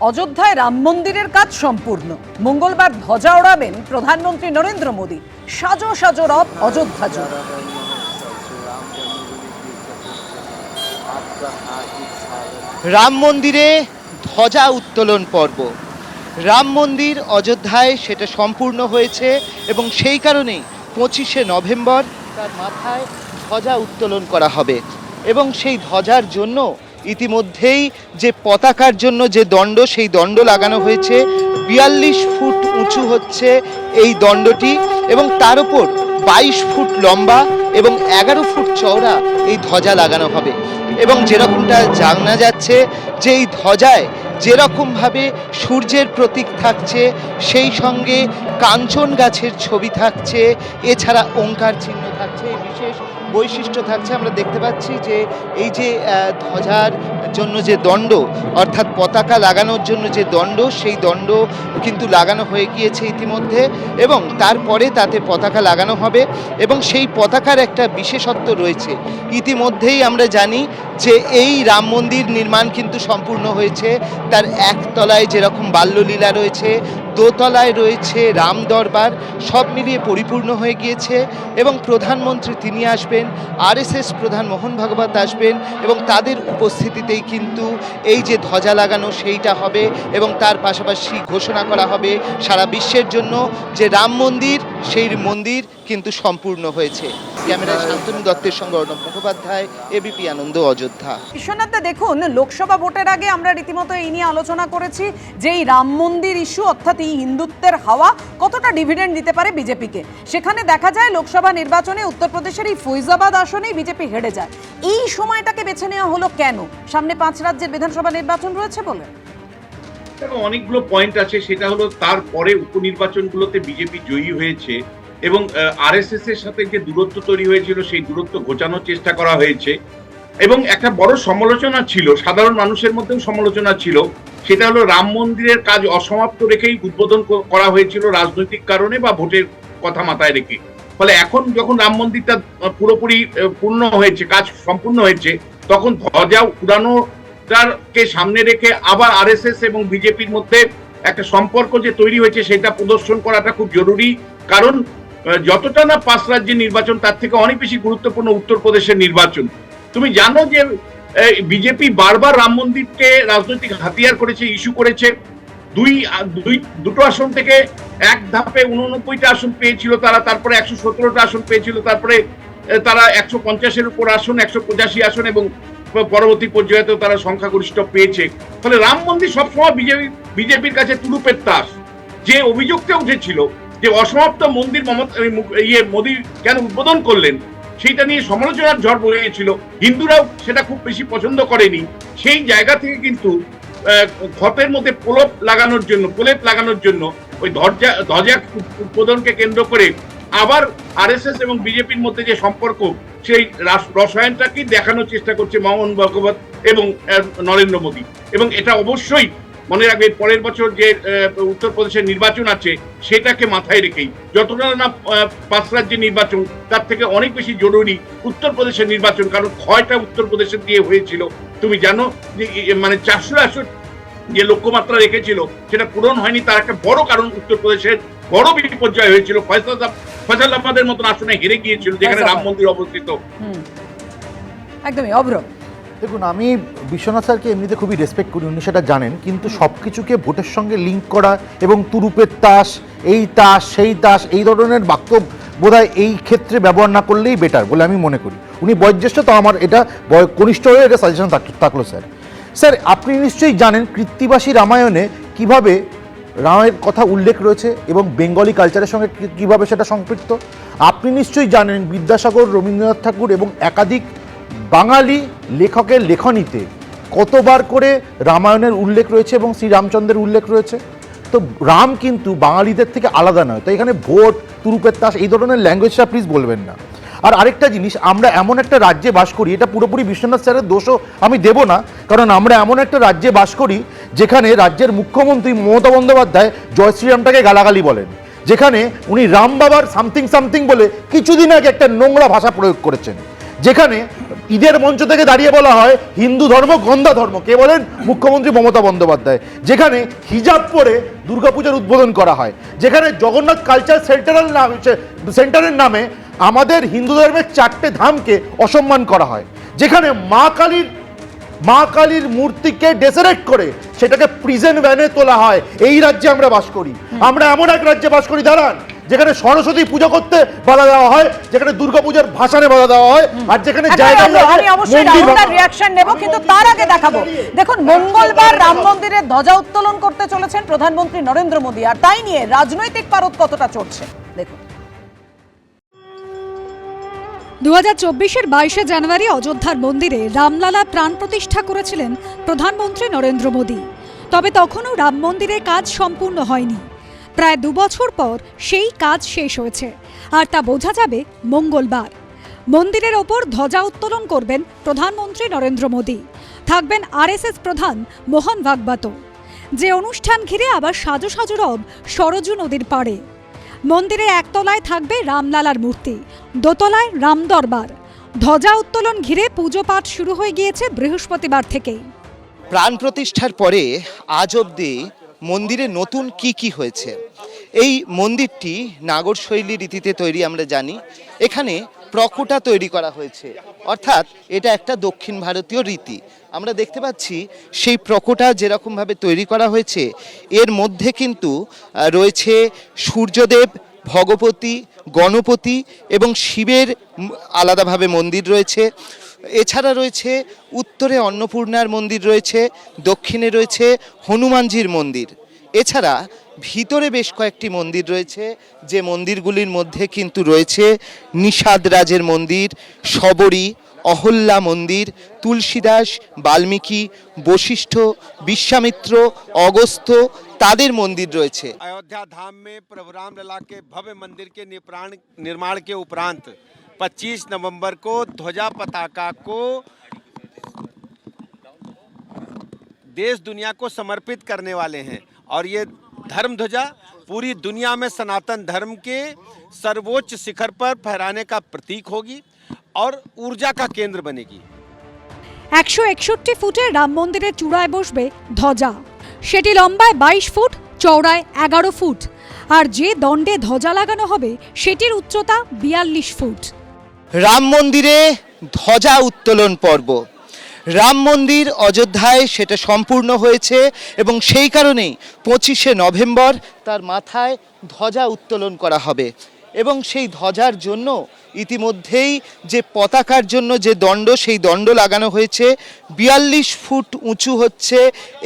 অযোধ্যায় রাম মন্দিরের কাজ সম্পূর্ণ। মঙ্গলবার ধ্বজা ওড়াবেন প্রধানমন্ত্রী নরেন্দ্র মোদী। সাজো সাজো রব অযোধ্যা রাম মন্দিরে ধ্বজা উত্তোলন পর্ব। রাম মন্দির অযোধ্যায় সেটা সম্পূর্ণ হয়েছে এবং সেই কারণেই পঁচিশে নভেম্বর তার মাথায় ধ্বজা উত্তোলন করা হবে। এবং সেই ধ্বজার জন্য ইতিমধ্যেই যে পতাকার জন্য যে দণ্ড, সেই দণ্ড লাগানো হয়েছে, বিয়াল্লিশ ফুট উঁচু হচ্ছে এই দণ্ডটি এবং তার উপর বাইশ ফুট লম্বা এবং এগারো ফুট চওড়া এই ধ্বজা লাগানো হবে। এবং যেরকমটা জানা যাচ্ছে যে এই ধ্বজায় যেরকমভাবে সূর্যের প্রতীক থাকছে, সেই সঙ্গে কাঞ্চন গাছের ছবি থাকছে, এছাড়া ওঙ্কার চিহ্ন থাকছে বিশেষ বৈশিষ্ট্য থাকছে। আমরা দেখতে পাচ্ছি যে এই যে ধ্বজার জন্য যে দণ্ড, অর্থাৎ পতাকা লাগানোর জন্য যে দণ্ড, সেই দণ্ড কিন্তু লাগানো হয়ে গিয়েছে ইতিমধ্যে এবং তারপরে তাতে পতাকা লাগানো হবে এবং সেই পতাকার একটা বিশেষত্ব রয়েছে। ইতিমধ্যেই আমরা জানি যে এই রাম মন্দির নির্মাণ কিন্তু সম্পূর্ণ হয়েছে। তার একতলায় যেরকম বাল্যলীলা রয়েছে, দোতলায় রয়েছে রাম দরবার, সব মিলিয়ে পরিপূর্ণ হয়ে গিয়েছে এবং প্রধানমন্ত্রী তিনি আসবেন, আরএসএস প্রধান মোহন ভাগবত আসবেন এবং তাদের উপস্থিতিতেই কিন্তু এই যে ধ্বজা লাগানো সেইটা হবে এবং তার পাশাপাশি ঘোষণা করা হবে সারা বিশ্বের জন্য যে রাম মন্দির সেই মন্দির কিন্তু সম্পূর্ণ হয়েছে। ক্যামেরায় শান্তনু দত্তের সঙ্গে অর্ণব মুখোপাধ্যায় এবিপি আনন্দ, অযোধ্যা। বিশ্বনাথদা, দেখুন, লোকসভা ভোটের আগে আমরা রীতিমতো এই নিয়ে আলোচনা করেছি যে এই রাম মন্দির ইস্যু, অর্থাৎ এই হিন্দুত্বের হাওয়া, কতটা ডিভিডেন্ড দিতে পারে বিজেপিকে? সেখানে দেখা যায় লোকসভা নির্বাচনে উত্তরপ্রদেশের এই ফৈজাবাদ আসনেই বিজেপি হেরে যায়। এই সময়টাকে বেছে নেওয়া হলো কেন? সামনে পাঁচ রাজ্যের বিধানসভা নির্বাচন রয়েছে বলে। দেখো অনেকগুলো পয়েন্ট আছে, সেটা হলো তারপরে উপনির্বাচনগুলোতে বিজেপি জয়ী হয়েছে এবং আরএসএস এর সাথে যে দূরত্ব তৈরি হয়েছিল, সেই দূরত্ব ঘোচানোর চেষ্টা করা হয়েছে। এবং একটা বড় সমালোচনা ছিল, সাধারণ মানুষের মধ্যেও সমালোচনা ছিল, সেটা হলো রাম মন্দিরের কাজ অসমাপ্ত রেখেই উদ্বোধন করা হয়েছিল রাজনৈতিক কারণে বা ভোটের কথা মাথায় রেখে। ফলে এখন যখন রাম মন্দিরটা পুরোপুরি পূর্ণ হয়েছে, কাজ সম্পূর্ণ হয়েছে, তখন ধ্বজা উড়ানোটাকে সামনে রেখে আবার আরএসএস এবং বিজেপির মধ্যে একটা সম্পর্ক যে তৈরি হয়েছে, সেটা প্রদর্শন করাটা খুব জরুরি। কারণ যতটা না পাঁচ রাজ্যের নির্বাচন, তার থেকে অনেক বেশি গুরুত্বপূর্ণ উত্তরপ্রদেশের নির্বাচন। তুমি জানো যে বিজেপি বারবার রাম মন্দিরকে রাজনৈতিক হাতিয়ার করেছে, ইস্যু করেছে। দুই দুই, দুটো আসন থেকে এক ধাপে উননব্বইটা আসন পেয়েছিল তারা, তারপরে একশো সতেরোটা আসন পেয়েছিল, তারপরে তারা একশো পঞ্চাশের উপর আসন, একশো পঁচাশি আসন এবং পরবর্তী পর্যায়েতেও তারা সংখ্যাগরিষ্ঠ পেয়েছে। ফলে রাম মন্দির সবসময় বিজেপি, বিজেপির কাছে তুলুপের তাস। যে অভিযোগটা উঠেছিল যে অসমাপ্ত মন্দির মমতা ইয়ে মোদী কেন উদ্বোধন করলেন, সেইটা নিয়ে সমালোচনার ঝড় বয়ে গেছিল। হিন্দুরাও সেটা খুব বেশি পছন্দ করেনি। সেই জায়গা থেকে কিন্তু ক্ষতের মধ্যে প্রলেপ লাগানোর জন্য, প্রলেপ লাগানোর জন্য ওই ধ্বজা ধ্বজা উদ্বোধনকে কেন্দ্র করে আবার আরএসএস এবং বিজেপির মধ্যে যে সম্পর্ক সেই রাস- রসায়নটাকেই দেখানোর চেষ্টা করছে মোহন ভাগবত এবং নরেন্দ্র মোদী। এবং এটা অবশ্যই মনে রাখবে, পরের বছর যে উত্তরপ্রদেশের নির্বাচন আছে, সেটাকে মাথায় রেখেই। যতটা না পাঁচ রাজ্যের নির্বাচন, তার থেকে অনেক বেশি জরুরি উত্তরপ্রদেশের নির্বাচন, কারণ ক্ষয়টা উত্তরপ্রদেশের দিয়ে হয়েছিল। তুমি জানো যে মানে চারশো আসন যে লক্ষ্যমাত্রা রেখেছিল, সেটা পূরণ হয়নি, তার একটা বড় কারণ উত্তরপ্রদেশের বড় বিপর্যয় হয়েছিল। ফয়সাল ফয়সালাবাদের মতন আসনে হেরে গিয়েছিল যেখানে রাম মন্দির অবস্থিত। হুম। একদমই অভ্র। দেখুন আমি বিশ্বনাথ স্যারকে এমনিতে খুবই রেসপেক্ট করি উনি সেটা জানেন কিন্তু সব কিছুকে ভোটের সঙ্গে লিঙ্ক করা এবং তুরুপের তাস এই তাস সেই তাস এই ধরনের বাক্য বোধহয় এই ক্ষেত্রে ব্যবহার না করলেই বেটার বলে আমি মনে করি। উনি বয়োজ্যেষ্ঠ তো আমার এটা বয়- কনিষ্ঠ হয়ে এটা সাজেশন থাকল স্যার। স্যার আপনি নিশ্চয়ই জানেন কৃত্তিবাসী রামায়ণে কীভাবে রামের কথা উল্লেখ রয়েছে এবং বেঙ্গলি কালচারের সঙ্গে কীভাবে সেটা সম্পৃক্ত? আপনি নিশ্চয়ই জানেন বিদ্যাসাগর রবীন্দ্রনাথ ঠাকুর এবং একাধিক বাঙালি লেখকের লেখনীতে কতবার করে রামায়ণের উল্লেখ রয়েছে এবং শ্রীরামচন্দ্রের উল্লেখ রয়েছে। তো রাম কিন্তু বাঙালিদের থেকে আলাদা নয়। তো এখানে ভোট তুরুপের তাস এই ধরনের ল্যাঙ্গুয়েজটা প্লিজ বলবেন না। আর আরেকটা জিনিস, আমরা এমন একটা রাজ্যে বাস করি, এটা পুরোপুরি বিশ্বনাথ স্যারের দোষও আমি দেব না, কারণ আমরা এমন একটা রাজ্যে বাস করি যেখানে রাজ্যের মুখ্যমন্ত্রী মমতা বন্দ্যোপাধ্যায় জয় শ্রীরামটাকে গালাগালি বলেন। যেখানে উনি রাম বাবার সামথিং সামথিং বলে কিছুদিন আগে একটা নোংরা ভাষা প্রয়োগ করেছেন। যেখানে ঈদের মঞ্চ থেকে দাঁড়িয়ে বলা হয়, হিন্দু ধর্ম, গন্ধা ধর্ম। কে বলেন? মুখ্যমন্ত্রী মমতা বন্দ্যোপাধ্যায়। যেখানে হিজাব পরে দুর্গাপূজার উদ্বোধন করা হয়। যেখানে জগন্নাথ কালচার সেন্টারের নাম সেন্টারের নামে আমাদের হিন্দু ধর্মের চারটে ধামকে অসম্মান করা হয়। যেখানে মা কালীর মা কালীর মূর্তিকে ডেসেরেট করে সেটাকে প্রিজেন্ট ভ্যানে তোলা হয়। এই রাজ্যে আমরা বাস করি। আমরা এমন এক রাজ্যে বাস করি দাঁড়ান যেখানে সরস্বতী পুজো করতে বাধা দেওয়া হয় যেখানে দুর্গাপূজার ভাষণে বাধা দেওয়া হয় আর যেখানে এখন জায়গায় আমি অবশ্যই রাহুলদার রিয়াকশন নেব কিন্তু তার আগে দেখাবো। দেখুন মঙ্গলবার রাম মন্দিরে ধ্বজা উত্তোলন করতে চলেছেন প্রধানমন্ত্রী নরেন্দ্র মোদী আর তাই নিয়ে রাজনৈতিক পারদ কতটা চড়ছে দেখুন। দু হাজার চব্বিশের বাইশে জানুয়ারি অযোধ্যার মন্দিরে রামলালা প্রাণ প্রতিষ্ঠা করেছিলেন প্রধানমন্ত্রী নরেন্দ্র মোদী। তবে তখনও রাম মন্দিরের কাজ সম্পূর্ণ হয়নি। প্রায় দুবছর পর সেই কাজ শেষ হয়েছে। আর তা বোঝা যাবে মঙ্গলবার। মন্দিরের ওপর ধ্বজা উত্তোলন করবেন প্রধানমন্ত্রী নরেন্দ্র মোদী। থাকবেন আরএসএস প্রধান মোহন ভাগবত যে অনুষ্ঠান ঘিরে আবার সাজো সাজো রব সরজু নদীর পাড়ে। মন্দিরের একতলায় থাকবে রামলালার মূর্তি, দোতলায় রাম দরবার। ধ্বজা উত্তোলন ঘিরে পুজো পাঠ শুরু হয়ে গিয়েছে বৃহস্পতিবার থেকেই। প্রাণ প্রতিষ্ঠার পরে আজ অবধি মন্দিরে নতুন কি কি হয়েছে? এই মন্দিরটি নাগর শৈলী রীতিতে তৈরি আমরা জানি। এখানে প্রকোটা তৈরি করা হয়েছে। অর্থাৎ এটা একটা দক্ষিণ ভারতীয় রীতি। আমরা দেখতে পাচ্ছি সেই প্রকোটা যেরকমভাবে তৈরি করা হয়েছে, এর মধ্যে কিন্তু রয়েছে সূর্যদেব ভগবতী গণপতি এবং শিবের আলাদাভাবে মন্দির রয়েছে। এছাড়া রয়েছে উত্তরে অন্নপূর্ণার মন্দির রয়েছে, দক্ষিণে রয়েছে হনুমানজির মন্দির। এছাড়া ভিতরে বেশ কয়েকটি মন্দির রয়েছে যে মন্দিরগুলির মধ্যে কিন্তু রয়েছে নিষাদ রাজের মন্দির শবরী অহল্যা মন্দির তুলসীদাস বাল্মীকি বশিষ্ঠ বিশ্বামিত্র অগস্ত্য তাদের মন্দির রয়েছে अयोध्या धाम में प्रभु राम लला के भव्य मंदिर के निर्माण निर्माण के उपरांत 25 नवंबर को ध्वजा पताका को देश दुनिया को समर्पित करने वाले हैं और ये धर्म ध्वजा पूरी दुनिया में सनातन धर्म के सर्वोच्च शिखर पर फहराने का प्रतीक होगी और ऊर्जा का केंद्र बनेगी একশো একষট্টি ফুটে রাম মন্দিরের চূড়ায় বসবে ধ্বজা সেটি লম্বায় বাইশ ফুট চওড়ায় এগারো ফুট আর যে দণ্ডে ধ্বজা লাগানো হবে সেটির উচ্চতা বিয়াল্লিশ ফুট রাম মন্দিরে ধ্বজা উত্তোলন পর্ব রাম মন্দির অযোধ্যায় সেটা সম্পূর্ণ হয়েছে এবং সেই কারণেই পঁচিশে নভেম্বর তার মাথায় ধ্বজা উত্তোলন করা হবে। এবং সেই ধ্বজার জন্য ইতিমধ্যেই যে পতাকার জন্য যে দণ্ড, সেই দণ্ড লাগানো হয়েছে। বিয়াল্লিশ ফুট উঁচু হচ্ছে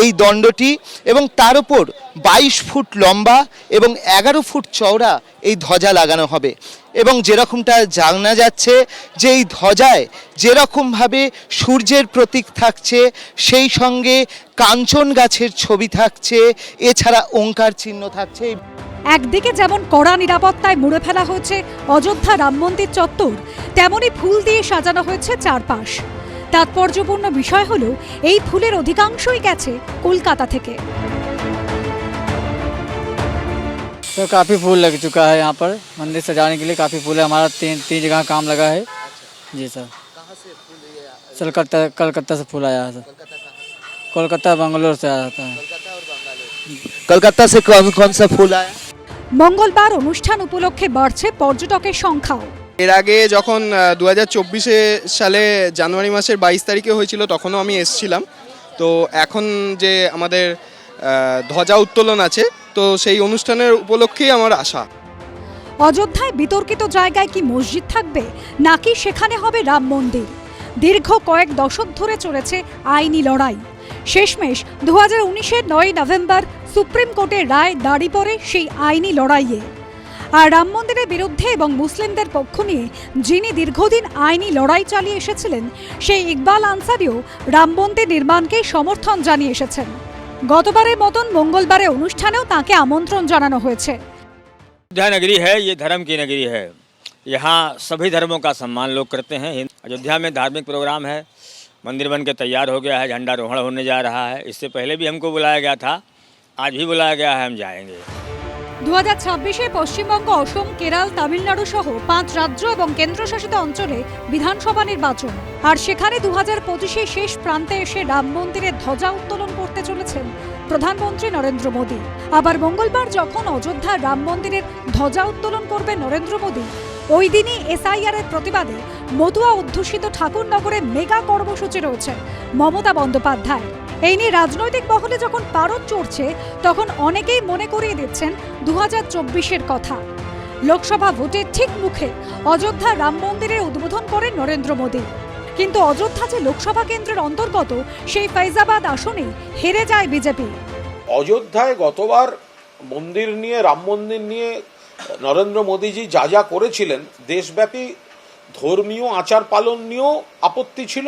এই দণ্ডটি এবং তার উপর বাইশ ফুট লম্বা এবং এগারো ফুট চওড়া এই ধ্বজা লাগানো হবে। এবং যেরকমটা জানা যাচ্ছে যে এই ধ্বজায় যেরকমভাবে সূর্যের প্রতীক থাকছে, সেই সঙ্গে কাঞ্চন গাছের ছবি থাকছে, এছাড়া ওঙ্কার চিহ্ন থাকছে। একদিকে যেমন কড়া নিরাপত্তায় মুড়ে ফেলা হয়েছে অযোধ্যা রাম মন্দির চত্বর তেমনই ফুল দিয়ে সাজানো হয়েছে চারপাশ। তাৎপর্যপূর্ণ বিষয় হল এই ফুলের অধিকাংশই গেছে কলকাতা থেকে। তো কাফি ফুল লাগ চুকা হয় মন্দির সাজানে গেলে কাফি ফুল আমার তিন তিন জগহ কাম লাগা হ্যাঁ জি স্যার কলকাতা কলকাতা সে ফুল আয়া স্যার কলকাতা বঙ্গালোর সে আয়া কলকাতা সে কোন ফুল আয়া মঙ্গলবার অনুষ্ঠান উপলক্ষে বাড়ছে পর্যটকের সংখ্যাও। এর আগে যখন দু হাজার চব্বিশে সালে জানুয়ারি মাসের বাইশ তারিখে হয়েছিল তখনও আমি এসছিলাম। তো এখন যে আমাদের ধ্বজা উত্তোলন আছে তো সেই অনুষ্ঠানের উপলক্ষেই আমার আশা। অযোধ্যায় বিতর্কিত জায়গায় কি মসজিদ থাকবে? নাকি সেখানে হবে রাম মন্দির? দীর্ঘ কয়েক দশক ধরে চলেছে আইনি লড়াই। শেষমেশ দু হাজার উনিশের নয় নভেম্বর সুপ্রিম কোর্টের রায় দাঁড়ি পড়ে সেই আইনি লড়াইয়ে আর রাম মন্দিরের বিরুদ্ধে এবং মুসলিমদের পক্ষ নিয়ে যিনি দীর্ঘদিন আইনি লড়াই চালিয়ে এসেছিলেন সেই ইকবাল আনসারিও রাম মন্দির নির্মাণকে সমর্থন জানিয়ে এসেছেন গতবারের মতন মঙ্গলবারের অনুষ্ঠানেও তাকে আমন্ত্রণ জানানো হয়েছে अयोध्या नगरी है ये धर्म की नगरी है यहाँ सभी धर्मों का सम्मान लोग करते हैं हिंद- अयोध्या में धार्मिक प्रोग्राम है मंदिर बन के तैयार हो गया है झंडारोहण होने जा रहा है इससे पहले भी हमको बुलाया गया था आज भी बुलाया गया है हम जाएंगे দু হাজার ছাব্বিশে পশ্চিমবঙ্গ অসম কেরল তামিলনাড়ু সহ পাঁচ রাজ্য এবং কেন্দ্রশাসিত অঞ্চলে বিধানসভা নির্বাচন আর সেখানে দু হাজার পঁচিশে শেষ প্রান্তে এসে রাম মন্দিরের ধ্বজা উত্তোলন করতে চলেছেন প্রধানমন্ত্রী নরেন্দ্র মোদী আবার মঙ্গলবার যখন অযোধ্যার রাম মন্দিরের ধ্বজা উত্তোলন করবে নরেন্দ্র মোদী ওই দিনই এসআইআর এর প্রতিবাদে মতুয়া অধ্যুষিত ঠাকুরনগরে মেগা কর্মসূচি রয়েছে, মমতা বন্দ্যোপাধ্যায়। এই নিয়ে রাজনৈতিক মহলে যখন পারদ চড়ছে, তখন অনেকেই মনে করিয়ে দিচ্ছেন দু হাজার কথা। লোকসভা ভোটের ঠিক মুখে অযোধ্যা রাম মন্দিরের উদ্বোধন করেন নরেন্দ্র মোদী। কিন্তু অযোধ্যা যে লোকসভা কেন্দ্রের অন্তর্গত, সেই ফৈজাবাদ আসনে হেরে যায় বিজেপি। অযোধ্যায় গতবার মন্দির নিয়ে, রাম মন্দির নিয়ে নরেন্দ্র মোদীজি যা যা করেছিলেন, দেশব্যাপী ধর্মীয় আচার পালন নিয়েও আপত্তি ছিল,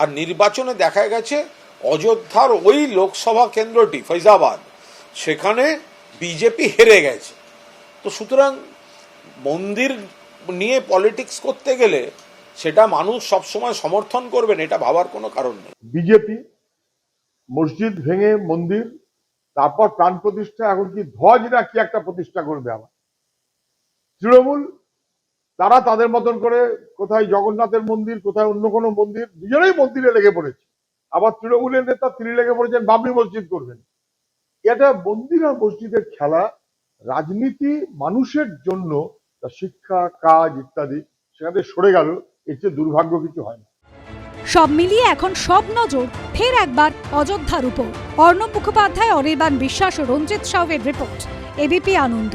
আর নির্বাচনে দেখা গেছে অযোধ্যার ওই লোকসভা কেন্দ্রটি, ফৈজাবাদ, সেখানে বিজেপি হেরে গেছে। তো সুতরাং মন্দির নিয়ে পলিটিক্স করতে গেলে সেটা মানুষ সবসময় সমর্থন করবেন, এটা ভাবার কোনো কারণ নেই। বিজেপি মসজিদ ভেঙে মন্দির, তারপর প্রাণ প্রতিষ্ঠা, এখন কি ধ্বজ না কি একটা প্রতিষ্ঠা করবে আবার? তৃণমূল, তারা তাদের মতন করে কোথায় জগন্নাথের মন্দির, কোথায় অন্য কোনো মন্দির দুজনেই মন্দিরে লেগে পড়েছে। আবার তৃণমূলের নেতা তিনি লেগে পড়েছেন, বাবরি মসজিদ করবেন। এটা মন্দির আর মসজিদের খেলা, রাজনীতি, মানুষের জন্য তার শিক্ষা, কাজ ইত্যাদি, সেখানে সরে গেল, এর চেয়ে দুর্ভাগ্য কিছু হয় না। সব মিলিয়ে এখন সব নজর ফের একবার অযোধ্যার উপর। অর্ণব মুখোপাধ্যায় অনির্বাণ বিশ্বাস ও রঞ্জিত সাউয়ের report. ABP Ananda.